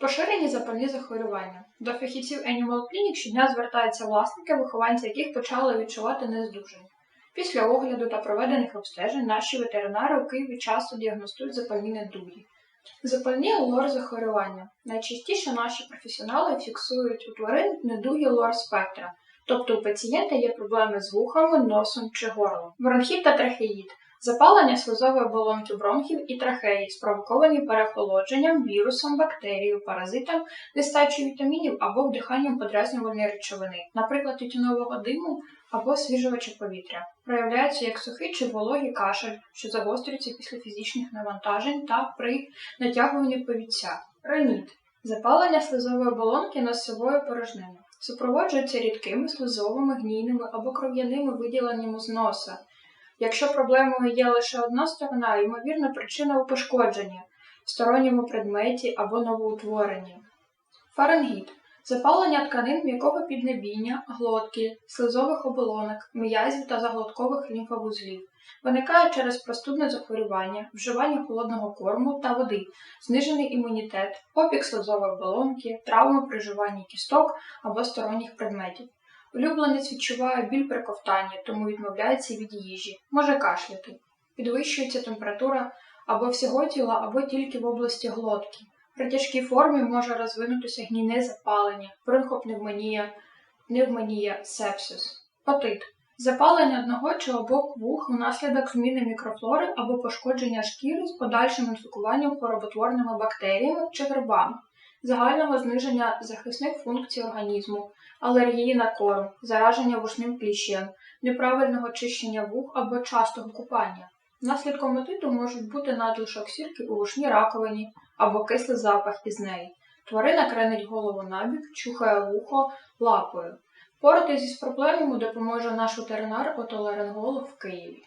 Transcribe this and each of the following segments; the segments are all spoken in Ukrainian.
Поширені запальні захворювання. До фахівців Animal Clinic щодня звертаються власники, вихованці яких почали відчувати нездужання. Після огляду та проведених обстежень наші ветеринари у Києві часто діагностують запальні недуги. Запальні лор захворювання. Найчастіше наші професіонали фіксують у тварин недуги лор спектра, тобто у пацієнта є проблеми з вухами, носом чи горлом, бронхіт та трахеїд, запалення слизової оболонки бронхів і трахеї, спровоковані переохолодженням, вірусом, бактерією, паразитом, нестачею вітамінів або вдиханням подразнювальної речовини, наприклад, тютюнового диму або свіжувача повітря. Проявляються як сухий чи вологий кашель, що загострюється після фізичних навантажень та при натягуванні повітря. Реніт запалення слизової оболонки носової порожнини. Супроводжується рідкими слизовими, гнійними або кров'яними виділеннями з носа. Якщо проблемою є лише одна сторона, ймовірна причина у пошкодженні, сторонньому предметі або новоутворенні. Фаренгіт запалення тканин м'якого піднебіння, глотки, слизових оболонок, м'язів та заглоткових лімфовузлів. Виникає через простудне захворювання, вживання холодного корму та води, знижений імунітет, опік слизової оболонки, травми при вживанні кісток або сторонніх предметів. Улюбленець відчуває біль при ковтанні, тому відмовляється від їжі, може кашляти. Підвищується температура або всього тіла, або тільки в області глотки. При тяжкій формі може розвинутися гнійне запалення, бронхопневмонія, пневмонія, сепсис, отит. Запалення одного чи обох вух внаслідок зміни мікрофлори або пошкодження шкіри з подальшим інфікуванням хвороботворними бактеріями чи грибами, загального зниження захисних функцій організму, алергії на корм, зараження вушним кліщем, неправильного очищення вух або частого купання. Наслідком отиту можуть бути надлишок сірки у вушній раковині або кислий запах із неї. Тварина кренить голову набік, чухає вухо лапою. Поратись із проблемами допоможе наш ветеринар-отоларинголог в Києві.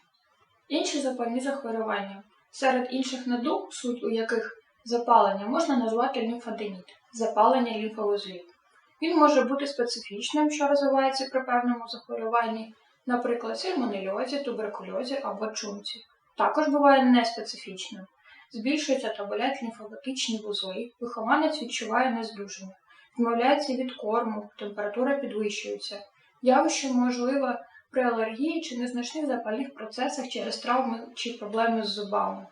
Інші запальні захворювання. Серед інших недуг, суть у яких запалення, можна назвати лімфаденіт – запалення лімфовузлів. Він може бути специфічним, що розвивається при певному захворюванні, наприклад, сальмонельозі, туберкульозі або чумці. Також буває неспецифічним. Збільшуються та болять лімфоватичні вузли, вихованець відчуває нездужання, відмовляється від корму, температура підвищується. Явище можливе при алергії чи незначних запальних процесах через травми чи проблеми з зубами.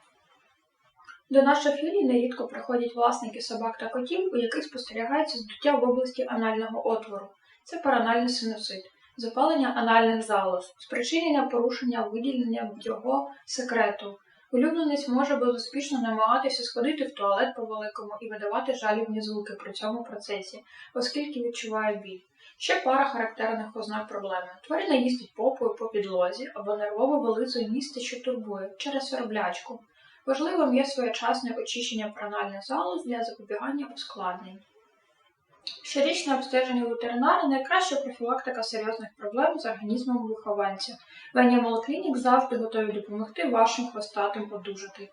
До наших філій нерідко приходять власники собак та котів, у яких спостерігається здуття в області анального отвору. Це паранальний синусит, запалення анальних залоз, спричинення порушення виділення його секрету. Улюбленець може безуспішно намагатися сходити в туалет по великому і видавати жалібні звуки при цьому процесі, оскільки відчуває біль. Ще пара характерних ознак проблеми. Тварина їздить попою по підлозі або нервово вилизує місце, що турбує, через верблячку. Важливим є своєчасне очищення прональних залоз для запобігання ускладнень. Щорічне обстеження ветеринара найкраща профілактика серйозних проблем з організмом вихованця. В Animal завжди готові допомогти вашим хвостатим одужати.